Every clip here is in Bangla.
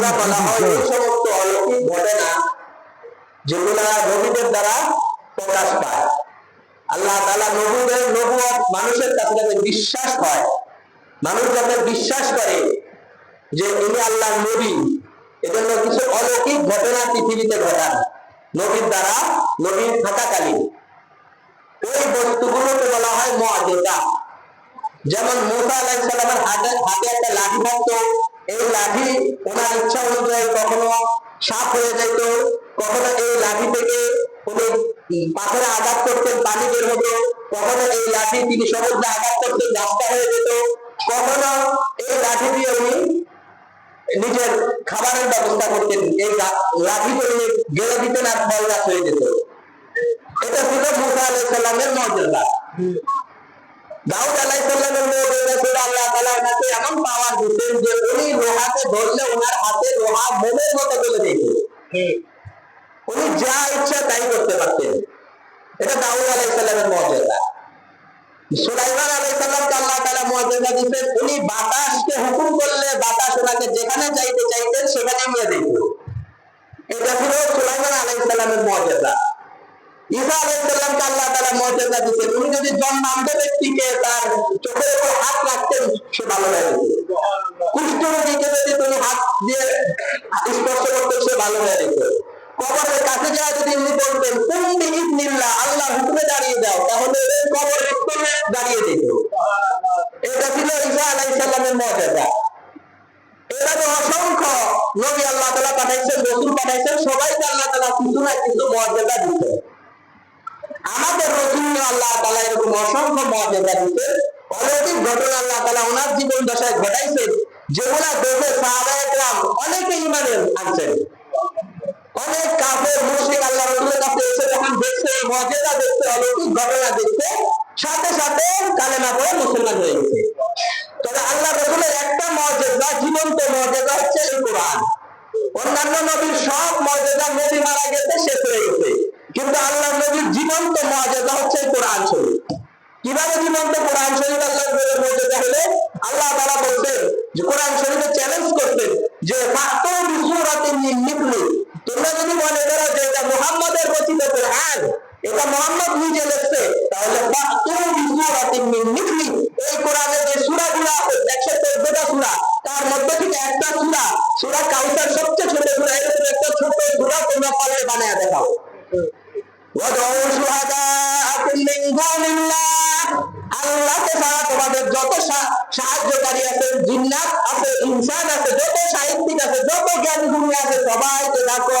এগুলা বলা হয় এই সমস্ত অলৌকিক ঘটনা যেগুলা নবীদের দ্বারা প্রকাশ পায়। আল্লাহ তাআলা নবীদের নবুয়ত মানুষের কাছে যাতে বিশ্বাস হয় মানুষ যাতে বিশ্বাস করে যে ইনি আল্লাহর নবী এজন্য কিছু অলৌকিক ঘটনা পৃথিবীতে ঘটান নবীর দ্বারা নবীর থাকাকালীন। ওই বস্তুগুলোকে বলা হয় মুআজিজা যেমন মুসা আলাইহিস সালামের হাতে হাতে একটা লাঠি থাকতো এই লাঠি ওনার ইচ্ছা অনুযায়ী কখনো সাপ হয়ে যেত, কখনো এই লাঠি থেকে উনি পাথরে আঘাত করতেন পানি বের হতো কখনো এই লাঠি তিনি সমুদ্রে আঘাত করতেন, রাস্তা হয়ে যেত, কখনো এই লাঠি দিয়ে উনি নিজের খাবারের ব্যবস্থা করতেন, এই লাঠি করে গেলে দিতেন আর ফল গাছ হয়ে যেত। এটা ছিল মুসা আলাইহিস সালামের মর্যাদা। দাউদ মর্যাদা ছিল আল্লাহ তাআলা ওনাকে এমন পাওয়ার দিতেন যে উনি লোহাকে ধরলে ওনার হাতে লোহা মোমের মতো গলে যেত। উনি যা ইচ্ছা তাই করতে পারতেন। এটা দাউদ মর্যাদা। সুলাইমান আল্লাহ তাআলা মর্যাদা দিতেন। উনি বাতাসকে হুকুম করলে বাতাস ওনাকে যেখানে যাইতে চাইতেন সেখানে নিয়ে যেত। এটা ছিল সুলাইমান আলাইহিস সালামের মর্যাদা। দাঁড়িয়ে দাও। তাহলে ওই কবর উত্তরে দাঁড়িয়ে দিত মর্যাদা এভাবে অসংখ্য আল্লাহ তাআলা পাঠাইছেন, রসুল পাঠাইছেন, সবাইকে আল্লাহ তাআলা কিছু না কিছু মর্যাদা দিতেন আমাদের আল্লাহ তালা এরকম অসংখ্য মর্যাদা দিতে অলৌকিক ঘটনা আল্লাহ তালা ওনার জীবন দশায় ঘটাইছে যেগুলা দেখে সাহাবায়াম অনেকে অনেক কাপের মুশরিক আল্লাহ রসুলের কাছে এসে যখন দেখছে, মর্যাদা দেখছে, অলৌকিক ঘটনা দেখছে, সাথে সাথে কালেমা পড়ে মুসলমান হয়ে গেছে। এটা মোহাম্মদ নিজে লিখছে, তাহলে ফাতু বিসুরাতিন মিন এই কোরআনের যে সূরাগুলো আছে 114টা সূরা, তার মধ্যে থেকে একটা সূরা সূরা কাউসার সবচেয়ে ছোট সূরা এরকম একটা ছোট সূরা তোমরা পারলে বানায় দেখাও। সাহায্যকারী আছে, জিন্নাত আছে, ইনসান আছে, যত সাহিত্যিক আছে, যত জ্ঞানী গুণী আছে, সবাইকে ডাকো।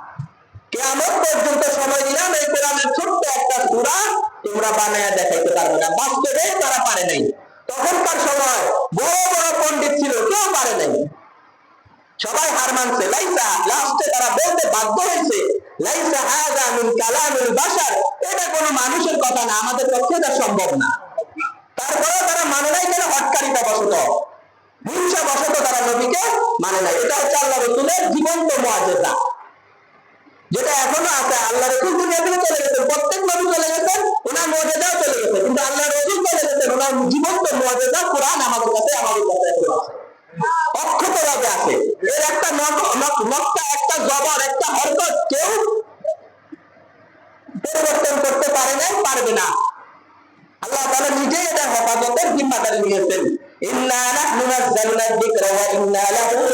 কেয়ামত পর্যন্ত সময় দিলাম, এই কোরআনের ছোট্ট একটা সূরা তোমরা বানায়া দেখাইতে পারবে না। বাস্তবে তারা পারে নাই। তখনকার সময় বড় বড় পণ্ডিত ছিল, কেউ পারে নাই। সবাই হার মানছে। লাইসা, লাস্টে তারা বলতে বাধ্য হয়েছে, লাইসা মিন কালামিল বাশার। এটা কোনো মানুষের কথা না, আমাদের পক্ষে এটা সম্ভব না। তারপরে তারা মানে নাই কেন? হটকারিতা বসত হিংসা বসত তারা নবীকে মানে নাই। এটা হচ্ছে আল্লাহ রসুলের জীবন্ত আছে আল্লাহ রসুল দুনিয়া থেকে চলে গেছেন, প্রত্যেক নবী চলে গেছেন, ওনার মর্যাদাও চলে গেছে, কিন্তু আল্লাহ রসুল চলে গেছেন, ওনার জীবন্ত মর্যাদা কোরআন আমাদের কাছে আমাদের কাছে অক্ষত ভাবে আছে। এর একটা নক- নক- নকটা একটা জবর, একটা হরকত কেউ পরিবর্তন করতে পারে না পারবে না। আল্লাহ তাআলা নিজেই এটা হেফাজতের জিম্মাদারি নিয়েছেন। ইন্না নাহনু নাযালনা যিকরা ওয়া ইন্না লাহু